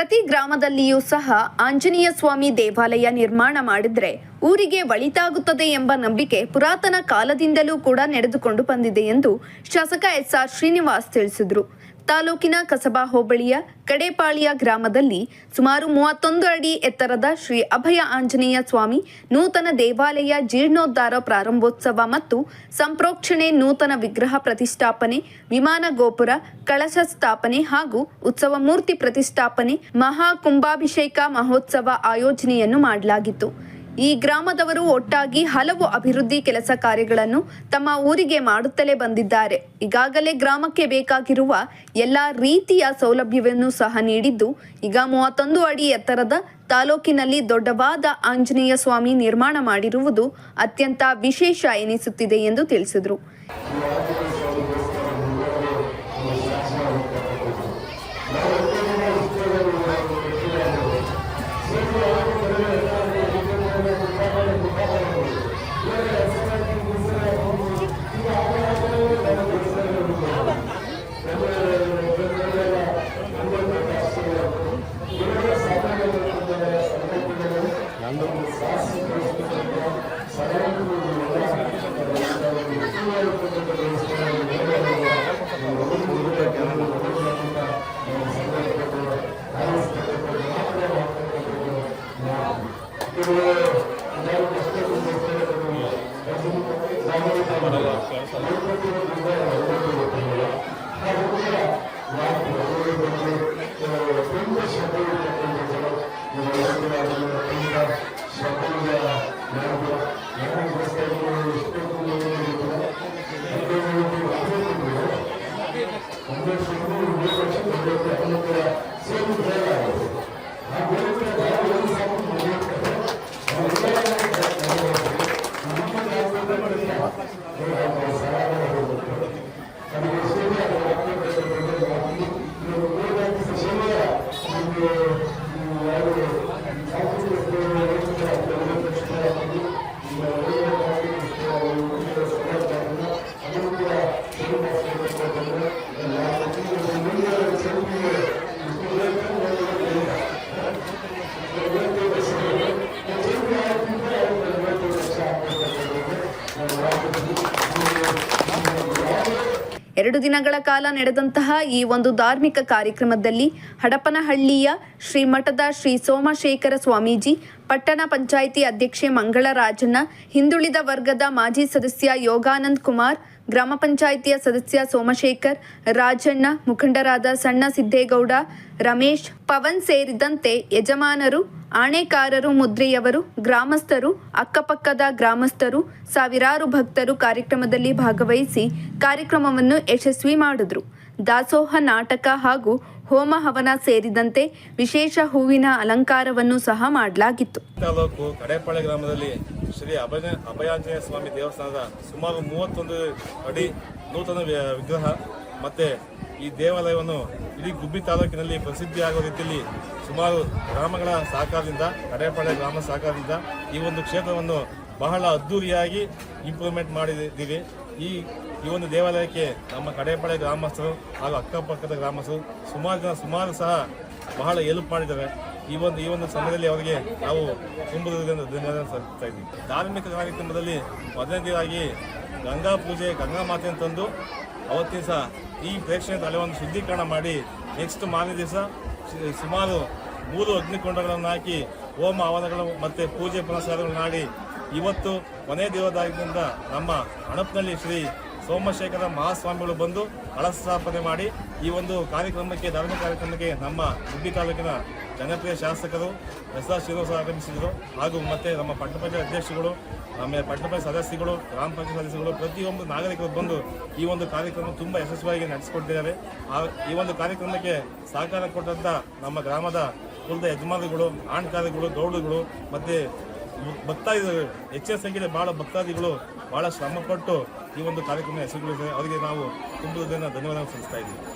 ಪ್ರತಿ ಗ್ರಾಮದಲ್ಲಿಯೂ ಸಹ ಆಂಜನೇಯ ಸ್ವಾಮಿ ದೇವಾಲಯ ನಿರ್ಮಾಣ ಮಾಡಿದ್ರೆ ಊರಿಗೆ ಒಳಿತಾಗುತ್ತದೆ ಎಂಬ ನಂಬಿಕೆ ಪುರಾತನ ಕಾಲದಿಂದಲೂ ಕೂಡ ನಡೆದುಕೊಂಡು ಬಂದಿದೆ ಎಂದು ಶಾಸಕ ಎಸ್ಆರ್ ಶ್ರೀನಿವಾಸ್ ತಿಳಿಸಿದರು. ತಾಲೂಕಿನ ಕಸಬಾ ಹೋಬಳಿಯ ಕಡೇಪಾಳಿಯ ಗ್ರಾಮದಲ್ಲಿ ಸುಮಾರು ಮೂವತ್ತೊಂದು ಅಡಿ ಎತ್ತರದ ಶ್ರೀ ಅಭಯ ಆಂಜನೇಯ ಸ್ವಾಮಿ ನೂತನ ದೇವಾಲಯ ಜೀರ್ಣೋದ್ಧಾರ ಪ್ರಾರಂಭೋತ್ಸವ ಮತ್ತು ಸಂಪ್ರೋಕ್ಷಣೆ ನೂತನ ವಿಗ್ರಹ ಪ್ರತಿಷ್ಠಾಪನೆ, ವಿಮಾನ ಗೋಪುರ ಕಳಶ ಸ್ಥಾಪನೆ ಹಾಗೂ ಉತ್ಸವ ಮೂರ್ತಿ ಪ್ರತಿಷ್ಠಾಪನೆ, ಮಹಾ ಕುಂಭಾಭಿಷೇಕ ಮಹೋತ್ಸವ ಆಯೋಜನೆಯನ್ನು ಮಾಡಲಾಗಿತ್ತು. ಈ ಗ್ರಾಮದವರು ಒಟ್ಟಾಗಿ ಹಲವು ಅಭಿವೃದ್ಧಿ ಕೆಲಸ ಕಾರ್ಯಗಳನ್ನು ತಮ್ಮ ಊರಿಗೆ ಮಾಡುತ್ತಲೇ ಬಂದಿದ್ದಾರೆ. ಈಗಾಗಲೇ ಗ್ರಾಮಕ್ಕೆ ಬೇಕಾಗಿರುವ ಎಲ್ಲ ರೀತಿಯ ಸೌಲಭ್ಯವನ್ನು ಸಹ ನೀಡಿದ್ದು, ಈಗ ಮೂವತ್ತೊಂದು ಅಡಿ ಎತ್ತರದ ತಾಲೂಕಿನಲ್ಲಿ ದೊಡ್ಡವಾದ ಆಂಜನೇಯ ಸ್ವಾಮಿ ನಿರ್ಮಾಣ ಮಾಡಿರುವುದು ಅತ್ಯಂತ ವಿಶೇಷ ಎನಿಸುತ್ತಿದೆ ಎಂದು ತಿಳಿಸಿದರು. ಸರಕುಗಳ ಮೂಲಕ ಎರಡು ದಿನಗಳ ಕಾಲ ನಡೆದಂತಹ ಈ ಒಂದು ಧಾರ್ಮಿಕ ಕಾರ್ಯಕ್ರಮದಲ್ಲಿ ಹಡಪನಹಳ್ಳಿಯ ಶ್ರೀ ಮಠದ ಶ್ರೀ ಸೋಮಶೇಖರ ಸ್ವಾಮೀಜಿ, ಪಟ್ಟಣ ಪಂಚಾಯಿತಿ ಅಧ್ಯಕ್ಷೆ ಮಂಗಳರಾಜಣ್ಣ, ಹಿಂದುಳಿದ ವರ್ಗದ ಮಾಜಿ ಸದಸ್ಯ ಯೋಗಾನಂದ್ ಕುಮಾರ್ ಗ್ರಾಮ ಪಂಚಾಯಿತಿಯ ಸದಸ್ಯ ಸೋಮಶೇಖರ್, ರಾಜಣ್ಣ, ಮುಖಂಡರಾದ ಸಣ್ಣ ಸಿದ್ದೇಗೌಡ, ರಮೇಶ್, ಪವನ್ ಸೇರಿದಂತೆ ಯಜಮಾನರು, ಆಣೆಕಾರರು, ಮುದ್ರೆಯವರು, ಗ್ರಾಮಸ್ಥರು, ಅಕ್ಕಪಕ್ಕದ ಗ್ರಾಮಸ್ಥರು, ಸಾವಿರಾರು ಭಕ್ತರು ಕಾರ್ಯಕ್ರಮದಲ್ಲಿ ಭಾಗವಹಿಸಿ ಕಾರ್ಯಕ್ರಮವನ್ನು ಯಶಸ್ವಿ ಮಾಡಿದ್ರು. ದಾಸೋಹ ನಾಟಕ ಹಾಗೂ ಹೋಮ ಹವನ ಸೇರಿದಂತೆ ವಿಶೇಷ ಹೂವಿನ ಅಲಂಕಾರವನ್ನು ಸಹ ಮಾಡಲಾಗಿತ್ತು. ಶ್ರೀ ಅಭಯ ಅಭಯಾಂಜನೇಯ ಸ್ವಾಮಿ ದೇವಸ್ಥಾನದ ಸುಮಾರು ಮೂವತ್ತೊಂದು ಅಡಿ ನೂತನ ವಿಗ್ರಹ ಮತ್ತು ಈ ದೇವಾಲಯವನ್ನು ಇಡೀ ಗುಬ್ಬಿ ತಾಲೂಕಿನಲ್ಲಿ ಪ್ರಸಿದ್ಧಿಯಾಗುವ ರೀತಿಯಲ್ಲಿ ಸುಮಾರು ಗ್ರಾಮಗಳ ಸಹಕಾರದಿಂದ ಕಡೇಪಾಳೆ ಗ್ರಾಮ ಸಹಕಾರದಿಂದ ಈ ಒಂದು ಕ್ಷೇತ್ರವನ್ನು ಬಹಳ ಅದ್ದೂರಿಯಾಗಿ ಇಂಪ್ರೂವ್ಮೆಂಟ್ ಮಾಡಿದ್ದೀವಿ ಈ ಈ ಒಂದು ದೇವಾಲಯಕ್ಕೆ ನಮ್ಮ ಕಡೇಪಾಳೆ ಗ್ರಾಮಸ್ಥರು ಹಾಗೂ ಅಕ್ಕಪಕ್ಕದ ಗ್ರಾಮಸ್ಥರು ಸುಮಾರು ಜನ, ಸುಮಾರು ಸಹ ಬಹಳ ಹೆಲ್ಪ್ ಮಾಡಿದ್ದಾರೆ. ಈ ಒಂದು ಈ ಒಂದು ಸಮಯದಲ್ಲಿ ಅವರಿಗೆ ನಾವು ತುಂಬುದರಿಂದ ಧನ್ಯವಾದ ಸಲ್ಲಿಸ್ತಾ ಇದ್ದೀವಿ. ಧಾರ್ಮಿಕ ಕಾರ್ಯಕ್ರಮದಲ್ಲಿ ಮೊದಲನೇದಾಗಿ ಗಂಗಾ ಪೂಜೆ, ಗಂಗಾ ಮಾತೆಯನ್ನು ತಂದು ಅವತ್ತಿನ ಸಹ ಈ ಪ್ರೇಕ್ಷಣೀಯ ತಲೆವನ್ನು ಶುದ್ಧೀಕರಣ ಮಾಡಿ ನೆಕ್ಸ್ಟ್ ಮಾರನೇ ದಿವಸ ಸುಮಾರು ಮೂರು ಅಗ್ನಿಕೊಂಡಗಳನ್ನು ಹಾಕಿ ಹೋಮ ಹವನಗಳು ಮತ್ತು ಪೂಜೆ ಪುನಸ್ಕಾರಗಳನ್ನು ಮಾಡಿ ಇವತ್ತು ಕೊನೆ ದಿವಸದಿಂದ ನಮ್ಮ ಅಣಪ್ನಲ್ಲಿ ಶ್ರೀ ಸೋಮಶೇಖರ ಮಹಾಸ್ವಾಮಿಗಳು ಬಂದು ಸ್ಥಾಪನೆ ಮಾಡಿ ಈ ಒಂದು ಕಾರ್ಯಕ್ರಮಕ್ಕೆ, ಧಾರ್ಮಿಕ ಕಾರ್ಯಕ್ರಮಕ್ಕೆ ನಮ್ಮ ಸುದ್ದಿ ತಾಲೂಕಿನ ಜನಪ್ರಿಯ ಶಾಸಕರು ಎಸ್ ಆರ್ ಶ್ರೀನಿವಾಸ ಆಗಮಿಸಿದರು. ಹಾಗೂ ಮತ್ತೆ ನಮ್ಮ ಪಟ್ಟಣ ಪಂಚಾಯತ್ ಅಧ್ಯಕ್ಷಗಳು ಆಮೇಲೆ ಪಟ್ಟಣ ಪಂಚಾಯತ್ ಸದಸ್ಯಗಳು ಗ್ರಾಮ ಪಂಚಾಯತ್ ಸದಸ್ಯಗಳು ಪ್ರತಿಯೊಂದು ನಾಗರಿಕರು ಬಂದು ಈ ಒಂದು ಕಾರ್ಯಕ್ರಮ ತುಂಬ ಯಶಸ್ವಿಯಾಗಿ ನಡೆಸಿಕೊಟ್ಟಿದ್ದಾರೆ. ಈ ಒಂದು ಕಾರ್ಯಕ್ರಮಕ್ಕೆ ಸಹಕಾರ ಕೊಟ್ಟಂತ ನಮ್ಮ ಗ್ರಾಮದ ಕುಲದ ಯಜಮಾನಿಗಳು ಆಣ್ಕಾರಿಗಳು, ಗೌಡರುಗಳು, ಮತ್ತೆ ಭಕ್ತಾದಿಗಳು, ಹೆಚ್ಚಿನ ಸಂಖ್ಯೆಯಲ್ಲಿ ಬಹಳ ಭಕ್ತಾದಿಗಳು ಬಹಳ ಶ್ರಮಪಟ್ಟು ಈ ಒಂದು ಕಾರ್ಯಕ್ರಮ ಯಶಸ್ವಿಗೊಳಿಸಿದ್ದಾರೆ. ಅವರಿಗೆ ನಾವು ತುಂಬ ಧನ್ಯವಾದ ಸಲ್ಲಿಸ್ತಾ ಇದ್ದೀವಿ.